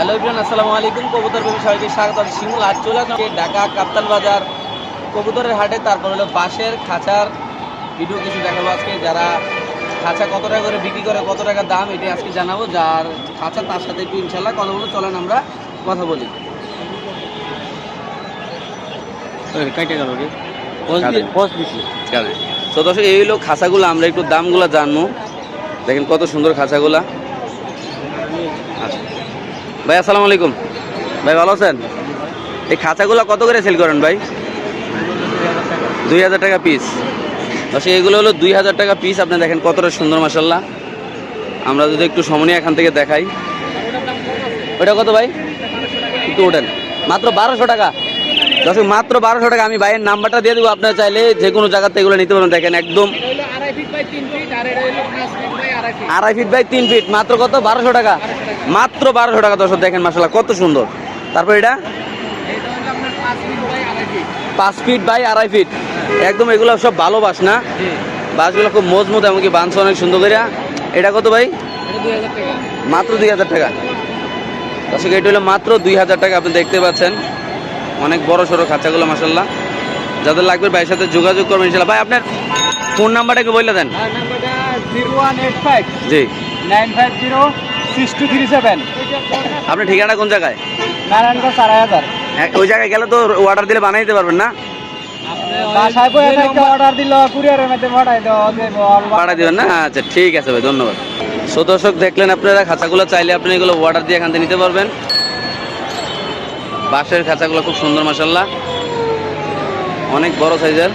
Hello Ibran আসসালামু আলাইকুম। কবুতর প্রেমী সবাইকে স্বাগত। শিমুল। আজ চলে আসলাম ঢাকা কাপ্তান বাজার কবুতরের হাটে। তারপর হলো বাঁশের খাঁচার ভিডিও কিছু দেখাবো আজকে। যারা খাঁচা কত টাকা করে বিক্রি করে কত টাকা দাম এটি আজকে জানাব। যার খাঁচা তার সাথে একটু ইনশাল্লাহ কথা বলব। চলেন আমরা কথা বলি। তো দর্শক এই হলো খাঁচাগুলো। আমরা একটু দামগুলো জানব। দেখেন কত সুন্দর খাঁচাগুলা। আচ্ছা। ভাই, আসসালামু আলাইকুম। ভাই, ভালো আছেন? এই খাঁচাগুলো কত করে সেল করেন ভাই? দুই হাজার টাকা পিস দর্শক, এগুলো হলো দুই হাজার টাকা পিস আপনি দেখেন কতটা সুন্দর মাসাল্লাহ আমরা যদি একটু সমনীয় এখান থেকে দেখাই। ওটা কত ভাই? একটু ওঠেন। মাত্র বারোশো টাকা। দর্শক, মাত্র বারোশো টাকা। আমি ভাইয়ের নাম্বারটা দিয়ে দেবো। আপনার চাইলে যে কোনো জায়গাতে এগুলো নিতে পারবেন। দেখেন একদম আড়াই ফিট বাই তিন ফিট মাত্র কত? বারোশো টাকা। মাত্র বারোশো টাকা দর্শক দেখেন মাসাল্লাহ কত সুন্দর। তারপর এটা? পাঁচ ফিট বাই আড়াই ফিট একদম এগুলো সব ভালো বাস না? বাসগুলো খুব মজবুত এমনকি বাঁধছে অনেক সুন্দর করে। এটা কত ভাই? মাত্র দুই হাজার টাকা। দর্শক এটা হলো মাত্র দুই হাজার টাকা আপনি দেখতে পাচ্ছেন। অনেক বড় সড়ো খাঁচাগুলো মাসাল্লাহ যাদের লাগবে ভাইয়ের সাথে যোগাযোগ করবেন ইনশাল্লাহ ভাই আপনার ফোন নাম্বারটা একটু বলে দেন। জি। Nine five zero six two three seven আপনার ঠিকানা কোন জায়গায়? নারায়ণগঞ্জ আড়াই হাজার হ্যাঁ, ওই জায়গায় গেলে তো অর্ডার দিলে বানিয়ে দিতে পারবেন না? বাসায় বসে থেকে অর্ডার দিল কুরিয়ারের মধ্যে পাঠাই দেওয়া পাঠা দিবেন না? আচ্ছা ঠিক আছে ভাই ধন্যবাদ। সো দর্শক দেখলেন আপনারা খাঁচাগুলো চাইলে আপনি এগুলো অর্ডার দিয়ে এখান থেকে নিতে পারবেন। বাঁশের খাঁচাগুলো খুব সুন্দর মাসাল্লাহ অনেক বড় সাইজের।